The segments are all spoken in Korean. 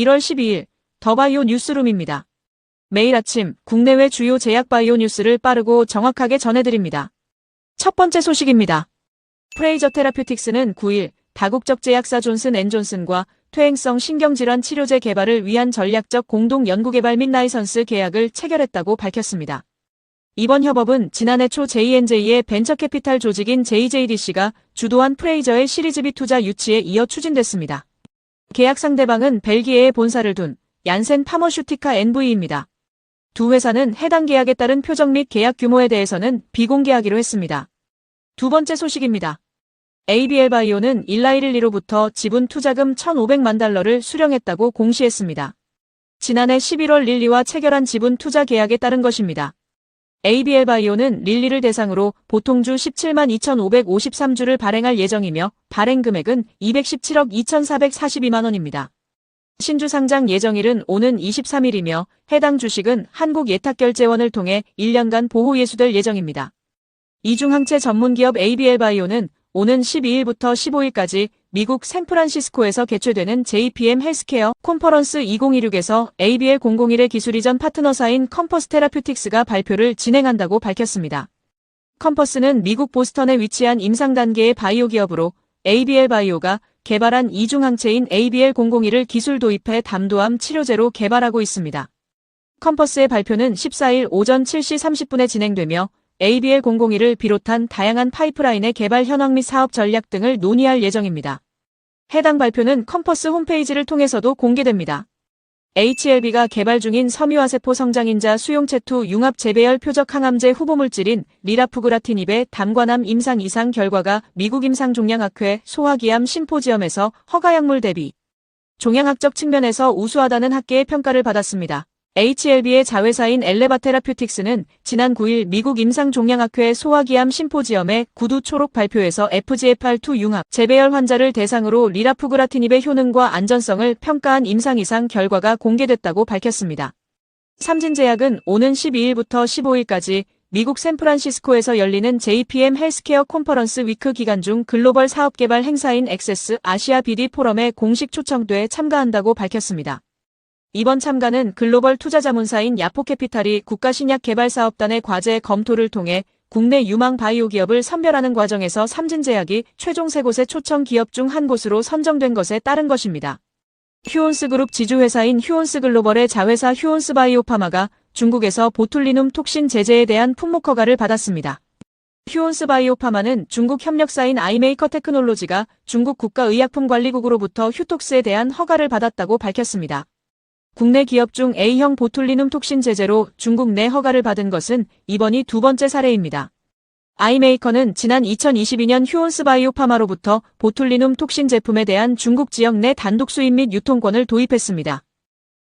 1월 12일 더바이오 뉴스룸입니다. 매일 아침 국내외 주요 제약 바이오 뉴스를 빠르고 정확하게 전해드립니다. 첫 번째 소식입니다. 프레이저 테라퓨틱스는 9일 다국적 제약사 존슨 앤 존슨과 퇴행성 신경질환 치료제 개발을 위한 전략적 공동 연구개발 및 라이선스 계약을 체결했다고 밝혔습니다. 이번 협업은 지난해 초 J&J의 벤처캐피탈 조직인 JJDC가 주도한 프레이저의 시리즈비 투자 유치에 이어 추진됐습니다. 계약 상대방은 벨기에에 본사를 둔 얀센 파머슈티카 NV입니다. 두 회사는 해당 계약에 따른 표적 및 계약 규모에 대해서는 비공개하기로 했습니다. 두 번째 소식입니다. ABL 바이오는 일라이릴리로부터 지분 투자금 1,500만 달러를 수령했다고 공시했습니다. 지난해 11월 릴리와 체결한 지분 투자 계약에 따른 것입니다. ABL 바이오는 릴리를 대상으로 보통주 17만 2,553주를 발행할 예정이며 발행 금액은 217억 2,442만 원입니다. 신주 상장 예정일은 오는 23일이며 해당 주식은 한국예탁결제원을 통해 1년간 보호 예수될 예정입니다. 이중항체 전문기업 ABL 바이오는 오는 12일부터 15일까지 미국 샌프란시스코에서 개최되는 JPM 헬스케어 콘퍼런스 2026에서 ABL001의 기술 이전 파트너사인 컴퍼스 테라퓨틱스가 발표를 진행한다고 밝혔습니다. 컴퍼스는 미국 보스턴에 위치한 임상 단계의 바이오 기업으로 ABL 바이오가 개발한 이중항체인 ABL001을 기술 도입해 담도암 치료제로 개발하고 있습니다. 컴퍼스의 발표는 14일 오전 7시 30분에 진행되며 ABL001을 비롯한 다양한 파이프라인의 개발 현황 및 사업 전략 등을 논의할 예정입니다. 해당 발표는 컴퍼스 홈페이지를 통해서도 공개됩니다. HLB가 개발 중인 섬유화세포 성장인자 수용체투 융합 재배열 표적 항암제 후보물질인 리라푸그라티닙의 담관암 임상 이상 결과가 미국 임상 종양학회 소화기암 심포지엄에서 허가약물 대비 종양학적 측면에서 우수하다는 학계의 평가를 받았습니다. HLB의 자회사인 엘레바테라퓨틱스는 지난 9일 미국 임상종양학회 소화기암 심포지엄의 구두 초록 발표에서 FGFR2 융합 재배열 환자를 대상으로 리라푸그라티닙의 효능과 안전성을 평가한 임상 이상 결과가 공개됐다고 밝혔습니다. 삼진제약은 오는 12일부터 15일까지 미국 샌프란시스코에서 열리는 JPM 헬스케어 콘퍼런스 위크 기간 중 글로벌 사업개발 행사인 액세스 아시아 BD 포럼에 공식 초청돼 참가한다고 밝혔습니다. 이번 참가는 글로벌 투자자문사인 야포캐피탈이 국가신약개발사업단의 과제 검토를 통해 국내 유망 바이오 기업을 선별하는 과정에서 삼진제약이 최종 세 곳의 초청 기업 중 한 곳으로 선정된 것에 따른 것입니다. 휴온스 그룹 지주회사인 휴온스 글로벌의 자회사 휴온스 바이오파마가 중국에서 보툴리눔 톡신 제재에 대한 품목 허가를 받았습니다. 휴온스 바이오파마는 중국 협력사인 아이메이커 테크놀로지가 중국 국가의약품관리국으로부터 휴톡스에 대한 허가를 받았다고 밝혔습니다. 국내 기업 중 A형 보툴리눔 톡신 제재로 중국 내 허가를 받은 것은 이번이 두 번째 사례입니다. 아이메이커는 지난 2022년 휴온스 바이오파마로부터 보툴리눔 톡신 제품에 대한 중국 지역 내 단독 수입 및 유통권을 도입했습니다.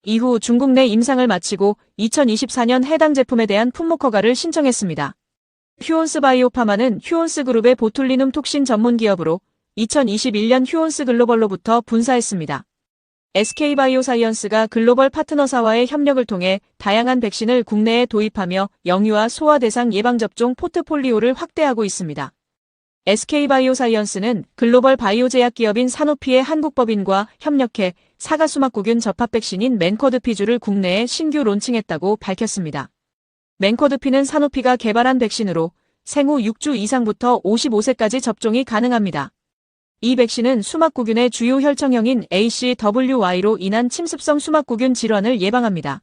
이후 중국 내 임상을 마치고 2024년 해당 제품에 대한 품목 허가를 신청했습니다. 휴온스 바이오파마는 휴온스 그룹의 보툴리눔 톡신 전문 기업으로 2021년 휴온스 글로벌로부터 분사했습니다. SK바이오사이언스가 글로벌 파트너사와의 협력을 통해 다양한 백신을 국내에 도입하며 영유아 소아 대상 예방접종 포트폴리오를 확대하고 있습니다. SK바이오사이언스는 글로벌 바이오 제약 기업인 사노피의 한국법인과 협력해 사가수막구균 접합 백신인 맨커드피주를 국내에 신규 론칭했다고 밝혔습니다. 맨커드피는 사노피가 개발한 백신으로 생후 6주 이상부터 55세까지 접종이 가능합니다. 이 백신은 수막구균의 주요 혈청형인 ACWY로 인한 침습성 수막구균 질환을 예방합니다.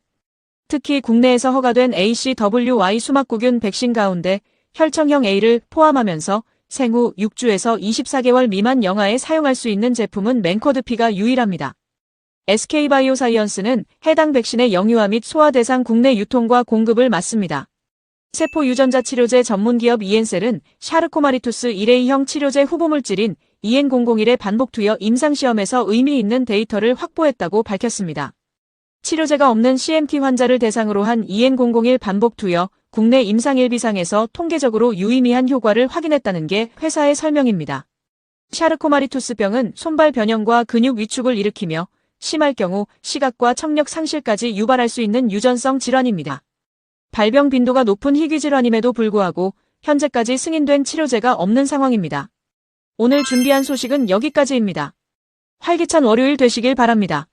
특히 국내에서 허가된 ACWY 수막구균 백신 가운데 혈청형 A를 포함하면서 생후 6주에서 24개월 미만 영아에 사용할 수 있는 제품은 맨커드피가 유일합니다. SK바이오사이언스는 해당 백신의 영유아 및 소아 대상 국내 유통과 공급을 맡습니다. 세포 유전자 치료제 전문기업 이엔셀은 샤르코마리투스 1A형 치료제 후보물질인 EN001의 반복 투여 임상시험에서 의미 있는 데이터를 확보했다고 밝혔습니다. 치료제가 없는 CMT 환자를 대상으로 한 EN001 반복 투여 국내 임상 1비상에서 통계적으로 유의미한 효과를 확인했다는 게 회사의 설명입니다. 샤르코마리투스병은 손발 변형과 근육 위축을 일으키며 심할 경우 시각과 청력 상실까지 유발할 수 있는 유전성 질환입니다. 발병 빈도가 높은 희귀 질환임에도 불구하고 현재까지 승인된 치료제가 없는 상황입니다. 오늘 준비한 소식은 여기까지입니다. 활기찬 월요일 되시길 바랍니다.